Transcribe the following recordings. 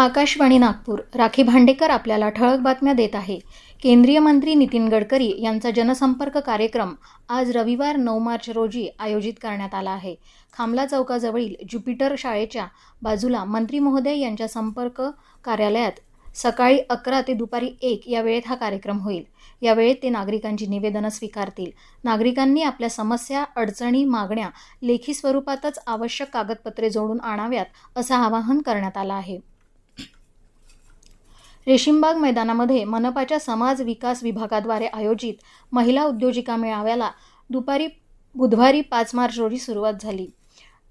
आकाशवाणी नागपूर. राखी भांडेकर आपल्याला ठळक बातम्या देत आहे. केंद्रीय मंत्री नितीन गडकरी यांचा जनसंपर्क कार्यक्रम आज रविवार नऊ मार्च रोजी आयोजित करण्यात आला आहे. खामला चौकाजवळील ज्युपिटर शाळेच्या बाजूला मंत्री महोदय यांच्या संपर्क कार्यालयात सकाळी अकरा ते दुपारी एक या वेळेत हा कार्यक्रम होईल. यावेळेत ते नागरिकांची निवेदनं स्वीकारतील. नागरिकांनी आपल्या समस्या अडचणी मागण्या लेखी स्वरूपातच आवश्यक कागदपत्रे जोडून आणाव्यात असं आवाहन करण्यात आलं आहे. रेशीमबाग मैदानामध्ये मनपाच्या समाज विकास विभागाद्वारे आयोजित महिला उद्योजिका मेळाव्याला दुपारी बुधवारी पाच मार्च रोजी सुरुवात झाली.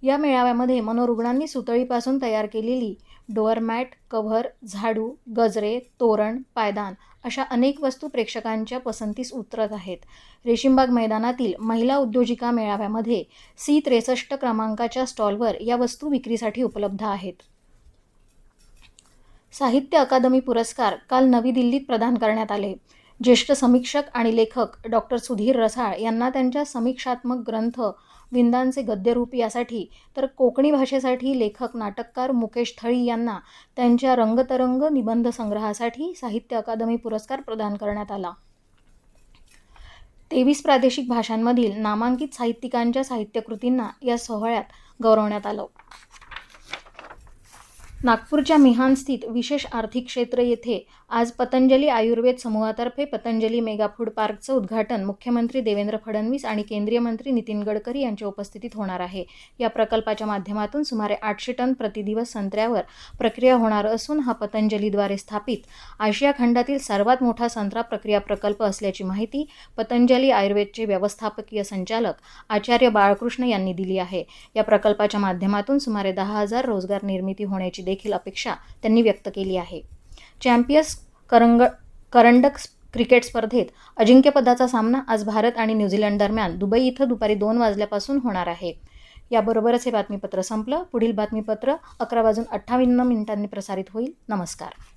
या मेळाव्यामध्ये मनोरुग्णांनी सुतळीपासून तयार केलेली डोअरमॅट कव्हर झाडू गजरे तोरण पायदान अशा अनेक वस्तू प्रेक्षकांच्या पसंतीस उतरत आहेत. रेशीमबाग मैदानातील महिला उद्योजिका मेळाव्यामध्ये सी त्रेसष्ट क्रमांकाच्या स्टॉलवर या वस्तू विक्रीसाठी उपलब्ध आहेत. साहित्य अकादमी पुरस्कार काल नवी दिल्लीत प्रदान करण्यात आले. ज्येष्ठ समीक्षक आणि लेखक डॉक्टर सुधीर रसाळ यांना त्यांच्या समीक्षात्मक ग्रंथ विंदांचे गद्यरूप यासाठी तर कोकणी भाषेसाठी लेखक नाटककार मुकेश थळी यांना त्यांच्या रंगतरंग निबंध संग्रहासाठी साहित्य अकादमी पुरस्कार प्रदान करण्यात आला. तेवीस प्रादेशिक भाषांमधील नामांकित साहित्यिकांच्या साहित्यकृतींना या सोहळ्यात गौरवण्यात आलं. नागपूरच्या मिहान स्थित विशेष आर्थिक क्षेत्र येथे आज पतंजली आयुर्वेद समूहातर्फे पतंजली मेगा फूड पार्कचं उद्घाटन मुख्यमंत्री देवेंद्र फडणवीस आणि केंद्रीय मंत्री नितीन गडकरी यांच्या उपस्थितीत होणार आहे. या प्रकल्पाच्या माध्यमातून सुमारे आठशे टन प्रतिदिवस संत्र्यावर प्रक्रिया होणार असून हा पतंजलीद्वारे स्थापित आशिया खंडातील सर्वात मोठा संत्रा प्रक्रिया प्रकल्प असल्याची माहिती पतंजली आयुर्वेदचे व्यवस्थापकीय संचालक आचार्य बाळकृष्ण यांनी दिली आहे. या प्रकल्पाच्या माध्यमातून सुमारे दहा हजार रोजगार निर्मिती होण्याची देखील अपेक्षा त्यांनी व्यक्त केली आहे. चॅम्पियन्स करंग करंडक क्रिकेट स्पर्धेत अजिंक्यपदाचा सामना आज भारत आणि न्यूझीलंड दरम्यान दुबई इथं दुपारी दोन वाजल्यापासून होणार आहे. याबरोबरच हे बातमीपत्र संपलं. पुढील बातमीपत्र अकरा वाजून अठ्ठावन्न मिनिटांनी प्रसारित होईल. नमस्कार.